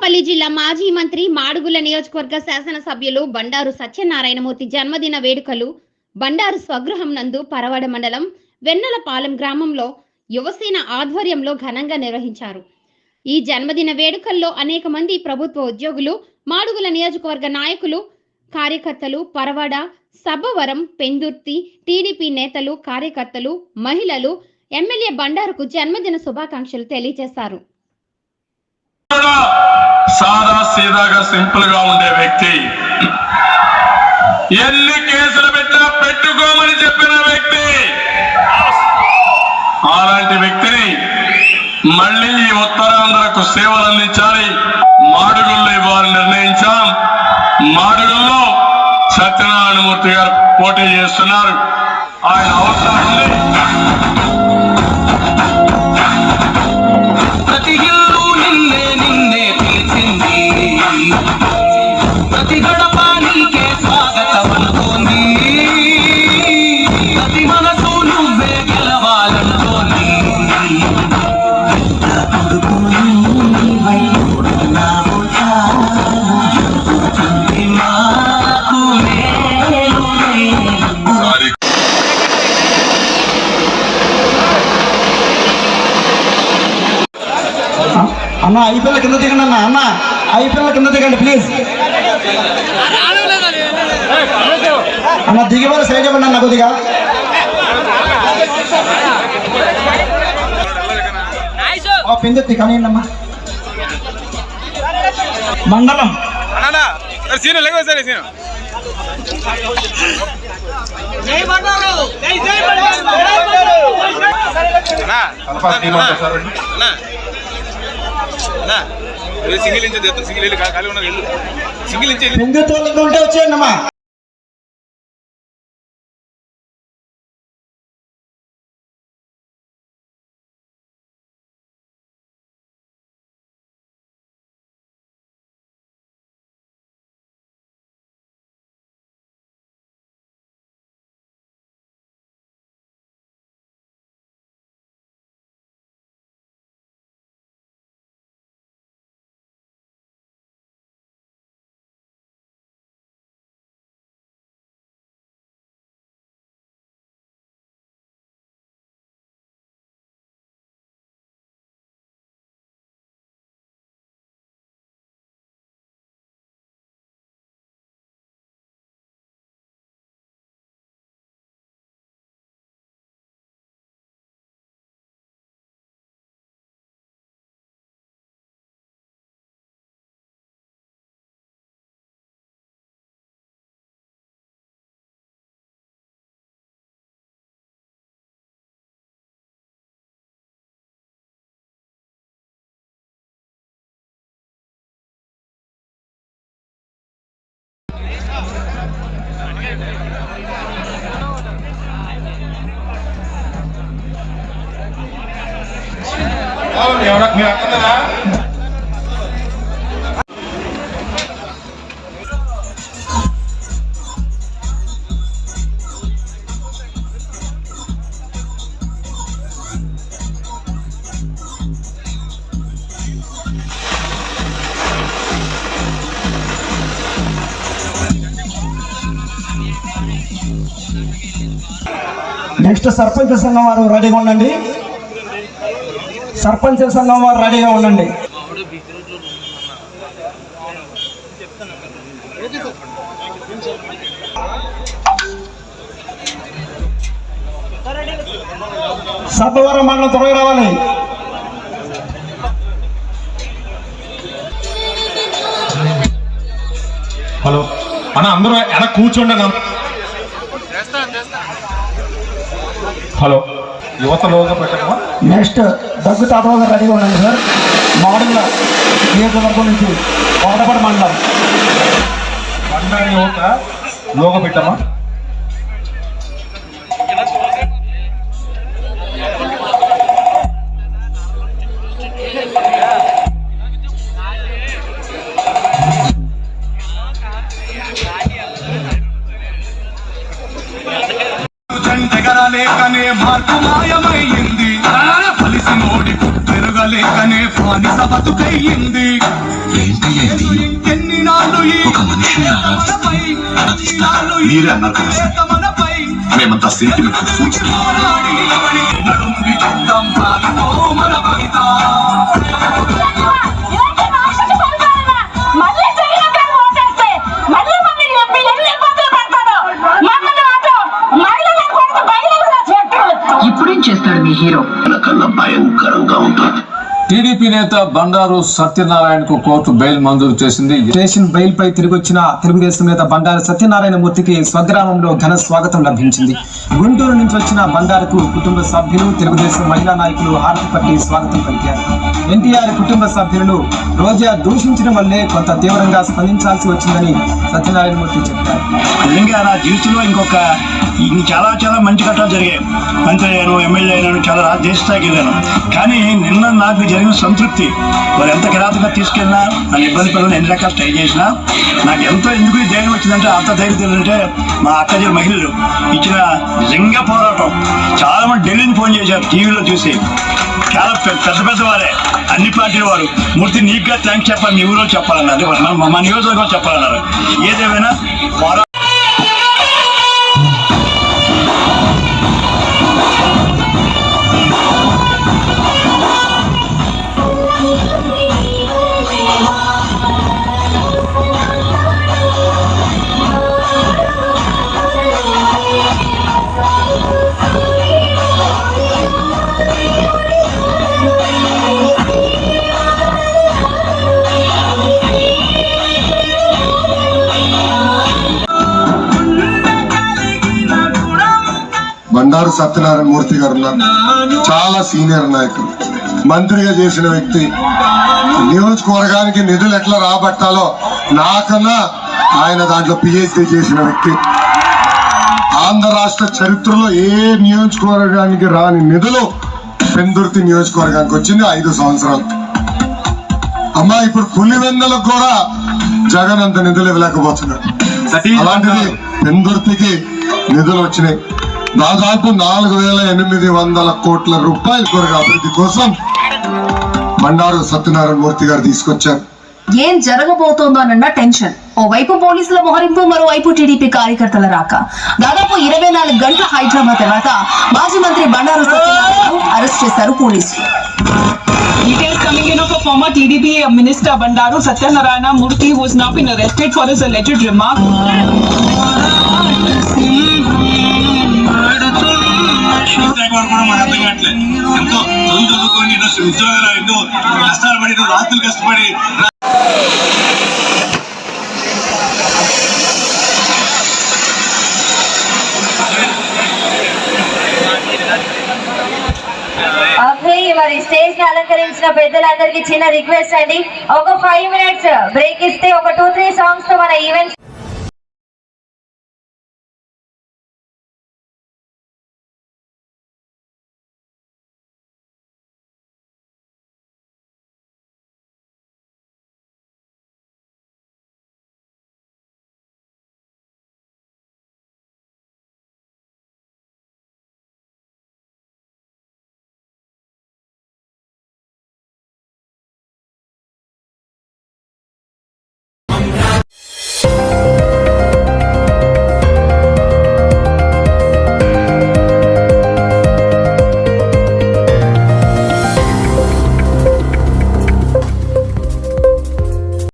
అనకాపల్లి జిల్లా మాజీ మంత్రి మాడుగుల నియోజకవర్గ శాసనసభ్యులు బండారు సత్యనారాయణమూర్తి జన్మదిన వేడుకలు బండారు స్వగృహం నందు పరవడ మండలం వెన్నలపాలెం గ్రామంలో యువసేన ఆధ్వర్యంలో ఘనంగా నిర్వహించారు. ఈ జన్మదిన వేడుకల్లో అనేక మంది ప్రభుత్వ ఉద్యోగులు మాడుగుల నియోజకవర్గ నాయకులు కార్యకర్తలు పరవాడ సబ్బవరం పెందుర్తి టీడీపీ నేతలు కార్యకర్తలు మహిళలు ఎమ్మెల్యే బండారుకు జన్మదిన శుభాకాంక్షలు తెలియజేశారు. సాదా సీదాగా సింపుల్గా ఉండే వ్యక్తి. ఎన్ని కేసులు పెట్టినా పెట్టుకోమని చెప్పిన వ్యక్తి. అలాంటి వ్యక్తిని మళ్ళీ ఈ ఉత్తరాంధ్రకు సేవలు అందించాలి. మాడుగుల్లో ఇవ్వాలని నిర్ణయించాం. మాడుగుల్లో సత్యనారాయణమూర్తి గారు పోటీ చేస్తున్నారు. ఆయన అవసరం ఉంది. అన్న ఐపీఎల్ కింద దిగండి అన్న అన్న. ఐపీఎల్ కింద దిగండి ప్లీజ్ అన్న దిగివారు సైడ్ ఇవ్వండి అన్న కొద్దిగా. పెందెత్తి కానీ అమ్మా మండలం. అన్నా. సింగిల్ ఇంచ్ తెస్తాను సింగిల్ వెళ్ళి ఖాళీ ఉన్నది వెళ్ళు సింగిల్ ఇంచ్ వెళ్ళి పెందెత్తి వాళ్ళకి ఉంటే వచ్చేయండి అమ్మా Oh, ya orang bilang lah? Next sarpanch సంఘం వారు రెడీగా ఉండండి. సర్పంచ్ సంఘం వారు రెడీగా ఉండండి. సబ్బవరం మండలం త్వరగా రావాలి. హలో. అన్న అందరూ ఎలా కూర్చోండి అన్న హలో యువత లోగా పెట్టమ్మా నెక్స్ట్ దగ్గు తాతవ గారు రెడీగా ఉండండి సార్ మోడల్ నియోజకవర్గం నుంచి కోటపాటి మండలం. బండారి యువత లోగా పెట్టమ్మా మాయమయ్యింది కలిసి నోడి పెరగలేకనే బానిస బతుకయ్యింది. వెంకయ్య ఇది ఒక మనిషిని ఆరాధిస్తే ఆరాధిస్తారు? మీరే అన్నారు కదా సార్. మేమంతా సెంటిమెంట్ ఫూల్స్ మీ హీరో కన్నా భయంకరంగా ఉంటుంది టీడీపీ నేత బండారు సత్యనారాయణకు కోర్టు బెయిల్ మంజూరు చేసింది. స్టేషన్ బెయిల్ పై తిరిగొచ్చిన తెలుగుదేశం నేత బండారు సత్యనారాయణ మూర్తికి స్వగ్రామంలో ఘన స్వాగతం లభించింది. గుంటూరు నుంచి వచ్చిన బండారుకు కుటుంబ సభ్యులు తెలుగుదేశం మహిళా నాయకులు హారతి పట్టి స్వాగతం పలికారు. ఎన్టీఆర్ కుటుంబ సభ్యులను రోజా దూషించడం వల్లే కొంత తీవ్రంగా స్పందించాల్సి వచ్చిందని సత్యనారాయణ మూర్తి చెప్పారు. నిజంగా నా జీవితంలో ఇంకొక చాలా చాలా మంచి ఘట్టాలు జరిగాయి. మంత్రి అయ్యాను ఎమ్మెల్యే అయినాను చాలా దేశ స్థాయికి వెళ్ళాను కానీ నిన్న నాకు జరిగిన సంతృప్తి. వారు ఎంత కిరాతగా తీసుకెళ్ళినా నన్ను ఇబ్బంది పిల్లలు ఎన్ని రకాలు ట్రై చేసినా నాకు ఎంతో ఎందుకు ఈ ధైర్యం వచ్చిందంటే అంత ధైర్యం తెలియంటే మా అక్కజీ మహిళలు ఇచ్చిన లింగ పోరాటం. చాలా మంది ఢిల్లీని ఫోన్ చేశారు టీవీలో చూసి. చాలా పెద్ద పెద్ద వారే అన్ని పార్టీల వారు. మూర్తి నీకుగా థ్యాంక్స్ చెప్పాలి మీ ఊరిలో చెప్పాలన్నారు. మా మా నియోజకవర్గం చెప్పాలన్నారు. ఏదేమైనా పోరా బండారు సత్యనారాయణ మూర్తి గారు ఉన్నారు. చాలా సీనియర్ నాయకులు. మంత్రిగా చేసిన వ్యక్తి. నియోజకవర్గానికి నిధులు ఎట్లా రాబట్టాలో నాకన్నా ఆయన దాంట్లో పిహెచ్డి చేసిన వ్యక్తి. ఆంధ్ర రాష్ట్ర చరిత్రలో ఏ నియోజకవర్గానికి రాని నిధులు పెందుర్తి నియోజకవర్గానికి వచ్చింది? ఐదు సంవత్సరాలు. అమ్మా ఇప్పుడు పులివెందలకు కూడా జగన్ అంత నిధులు ఇవ్వలేకపోతున్నాడు అలాంటిది పెందుర్తికి నిధులు వచ్చినాయి. దాదాపు నాలుగు వేల ఎనిమిది వందల కోట్ల రూపాయల కొరకు అభివృద్ధి కోసం బండారు సత్యనారాయణ మూర్తి గారు తీసుకొచ్చారు. ఏం జరగబోతోందో అన్న టెన్షన్. ఓవైపు పోలీసుల మోహరింపు మరోవైపు టీడీపీ కార్యకర్తల రాక. దాదాపు ఇరవై నాలుగు గంటల హైదరాబాద్ తర్వాత మాజీ మంత్రి బండారు సత్యనారాయణ అరెస్ట్ చేశారు పోలీసులు. Details coming in of a former TDP minister Bandaru Satyanarayana Murthy who has now been arrested for his alleged remark. కూడా మాకు అర్థం కావట్లేదు ఎంతో చదువు చదువుకొని ఎన్నో ఉద్యోగాలు ఎన్నో కష్టాలు పడి ఎన్నో రాత్రులు కష్టపడి మరి స్టేజ్ని అలంకరించిన పెద్దలందరికీ చిన్న రిక్వెస్ట్ అండి. ఒక ఫైవ్ మినిట్స్ బ్రేక్ ఇస్తే ఒక టూ త్రీ సాంగ్స్తో మన ఈవెంట్స్